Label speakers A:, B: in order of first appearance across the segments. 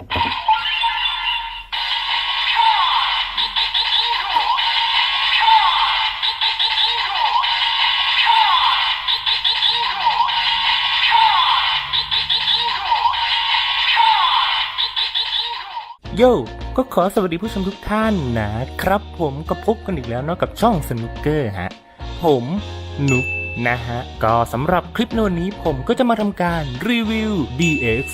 A: โย่ก็ขอสวัสดีผู้ชมทุกท่านนะครับ ผมก็พบกันอีกแล้วเนาะกับช่องสนุกเกอร์ฮะ ผมนุกนะฮะ ก็สำหรับคลิปในวันนี้ผมก็จะมาทำการรีวิว DX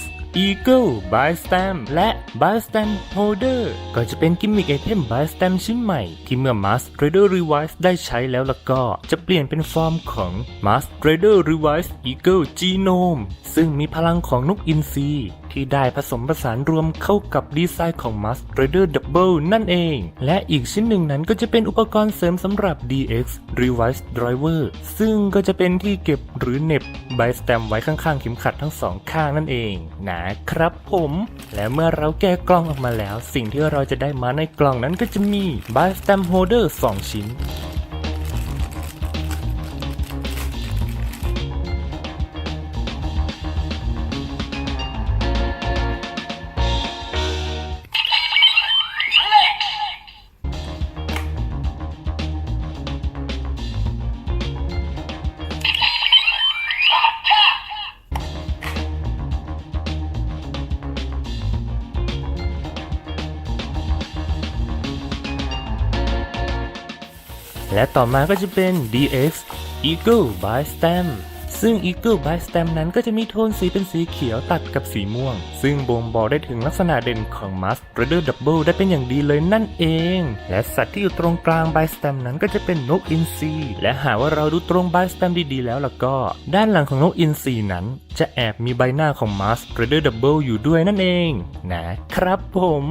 A: Eagle by Stamp และ by Stamp Holder ก็จะเป็นกิมมิคไอเทม by Stamp ชิ้นใหม่ ที่เมื่อ Mask Raider Revise ได้ใช้แล้วแล้วก็จะเปลี่ยนเป็นฟอร์มของ Mask Raider Revise Eagle Genome ซึ่งมีพลังของนกอินทรีที่ได้ผสมผสานรวมเข้ากับดีไซน์ของ Mask Raider Cable นั่นเอง และอีกชิ้นหนึ่งนั้นก็จะเป็นอุปกรณ์เสริมสำหรับ DX Revise Driver ซึ่งก็จะเป็นที่เก็บหรือเน็บใบสแตมไว้ข้างๆเข็มขัดทั้งสองข้างนั่นเองนะครับผม และเมื่อเราแกะกล่องออกมาแล้ว สิ่งที่เราจะได้มาในกล่องนั้นก็จะมีใบสแตมโฮเดอร์2ชิ้น และต่อมาก็จะเป็น DX Eagle by Stamp ซึ่ง Eagle by Stamp นั้นก็จะมีโทนสีเป็นสีเขียวตัดกับสีม่วง ซึ่งบ่งบอกได้ถึงลักษณะเด่นของ Mask Raider Double ได้เป็นอย่างดีเลยนั่นเอง และสัตว์ที่อยู่ตรงกลาง by Stamp นั้นก็จะเป็นนกอินทรีและหากว่าเราดูตรง by Stamp ดีๆ แล้วล่ะก็ ด้านหลังของนกอินทรีนั้น จะแอบมีใบหน้าของ Mask Raider Double อยู่ด้วยนั่นเอง นะครับผม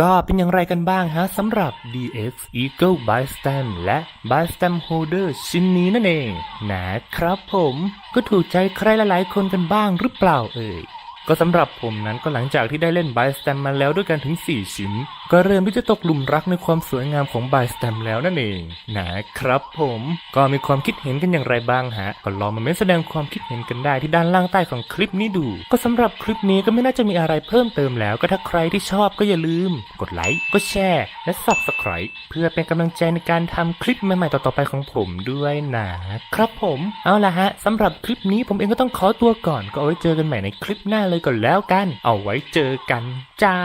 A: ก็เป็นอย่างไรกันบ้างฮะสำหรับ DX Eagle by Stem และ by Stem Holder ชิ้นนี้นั่นเองนะครับผมก็ถูกใจใครหลายๆคนกันบ้างหรือเปล่าเอ่ยก็สำหรับผมนั้นก็หลังจากที่ได้เล่น by Stem มาแล้วด้วยกันถึง 4 ชิ้น ก็เริ่มที่จะตกหลุมรักในความสวยงามของ by Stem แล้วนั่นเองนะครับผมก็มีความคิดเห็นกันอย่างไรบ้างฮะก็ลองมาเม้นแสดงความคิดเห็นกันได้ที่ด้านล่างใต้ของคลิปนี้ดู ก็สำหรับคลิปนี้ก็ไม่น่าจะมีอะไรเพิ่มเติมแล้ว ก็ถ้าใครที่ชอบก็อย่าลืม กดไลค์กดแชร์ และ Subscribe เพื่อเป็นกำลังใจในการทำคลิปใหม่ๆต่อๆไปของผมด้วยนะครับผมเอาละฮะสำหรับคลิปนี้ผมเองก็ต้องขอตัวก่อน ก็เอาไว้เจอกันใหม่ในคลิปหน้าเลยก่อนแล้วกัน เอาไว้เจอกันจ้า